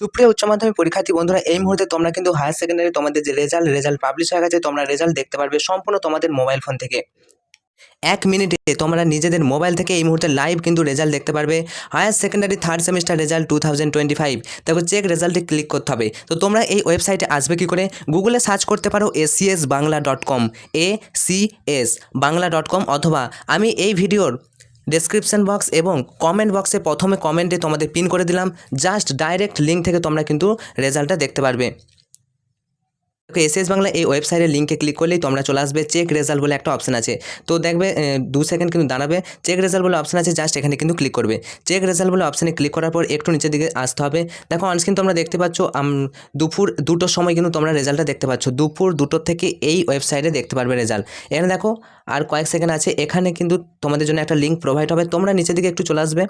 সুপ্রিয় উচ্চ মাধ্যমিক পরীক্ষার্থী বন্ধুরা, এই মুহূর্তে তোমরা কিন্তু হায়ার সেকেন্ডারি তোমাদের যে রেজাল্ট রেজাল্ট পাবলিশ হয়ে গেছে, তোমরা রেজাল্ট দেখতে পারবে সম্পূর্ণ তোমাদের মোবাইল ফোন থেকে। এক মিনিটে তোমরা নিজেদের মোবাইল থেকে এই মুহূর্তে লাইভ কিন্তু রেজাল্ট দেখতে পারবে। Higher secondary third semester result two thousand twenty five তারপর চেক রেজাল্টে ক্লিক করতে হবে। তো তোমরা এই ওয়েবসাইটে আসবে কি করে? গুগলে সার্চ করতে পারো ACS Bangla dot com A C S Bangla dot com অথবা আমি এই ভিডিওর ডেসক্রিপশন বক্স এবং কমেন্ট বক্সে প্রথমে কমেন্টে তোমাদের পিন করে দিলাম। জাস্ট ডাইরেক্ট লিঙ্ক থেকে তোমরা কিন্তু রেজাল্টটা দেখতে পারবে। এসএস বাংলা এই ওয়েবসাইটের লিঙ্কে ক্লিক করলেই তোমরা চলে আসবে। চেক রেজাল্ট বলে একটা অপশন আছে। তো দেখবে দু সেকেন্ড কিন্তু দাঁড়াবে। চেক রেজাল্ট বলে অপশন আছে জাস্ট এখানে কিন্তু ক্লিক করবে। চেক রেজাল্ট বলে অপশানে ক্লিক করার পর একটু নিচের দিকে আসতে হবে। দেখো অনস্ক্রিন তোমরা দেখতে পাচ্ছ দুপুর দুটোর সময় কিন্তু তোমরা রেজাল্টটা দেখতে পাচ্ছ। দুপুর দুটোর থেকে এই ওয়েবসাইটে দেখতে পারবে রেজাল্ট এখানে দেখো, আর কয়েক সেকেন্ড আছে। এখানে কিন্তু তোমাদের জন্য একটা লিঙ্ক প্রোভাইড হবে। তোমরা নিচের দিকে একটু চলে আসবে।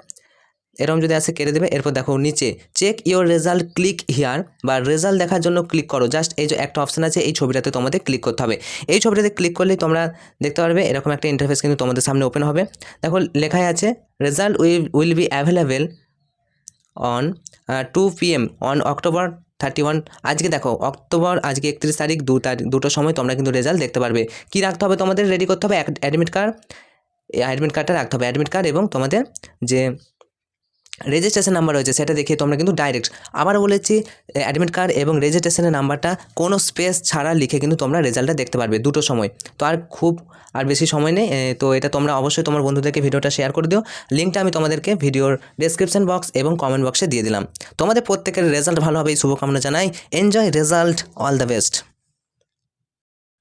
এরকম যদি আসে কেটে দেবে। এরপর দেখো নিচে check your result click here বা রেজাল্ট দেখার জন্য ক্লিক করো। জাস্ট এই যে একটা অপশন আছে, এই ছবিটাতে তোমাদের ক্লিক করতে হবে। এই ছবিটাতে ক্লিক করলেই তোমরা দেখতে পারবে, এরকম একটা ইন্টারফেস কিন্তু তোমাদের সামনে ওপেন হবে। দেখো লেখাই আছে result will will be available on two PM on October thirty one আজকে দেখো অক্টোবর আজকে একত্রিশ তারিখ, দু তারিখ, দুটোর সময় তোমরা কিন্তু রেজাল্ট দেখতে পারবে। কী রাখতে হবে তোমাদের? রেডি করতে হবে অ্যাডমিট কার্ড অ্যাডমিট কার্ডটা রাখতে হবে। অ্যাডমিট কার্ড এবং তোমাদের যে রেজিস্ট্রেশন নাম্বার রয়েছে, সেটা দেখিয়ে তোমরা কিন্তু ডাইরেক্ট আবার বলেছি অ্যাডমিট কার্ড এবং রেজিস্ট্রেশনের নাম্বারটা কোনো স্পেস ছাড়া লিখে কিন্তু তোমরা রেজাল্টটা দেখতে পারবে দুটো সময়। তো আর খুব, আর বেশি সময় নেই তো এটা তোমরা অবশ্যই তোমার বন্ধুদেরকে ভিডিওটা শেয়ার করে দিও। লিঙ্কটা আমি তোমাদেরকে ভিডিওর ডেসক্রিপশন বক্স এবং কমেন্ট বক্সে দিয়ে দিলাম। তোমাদের প্রত্যেকের রেজাল্ট ভালো হবে শুভকামনা জানাই। Enjoy result all the best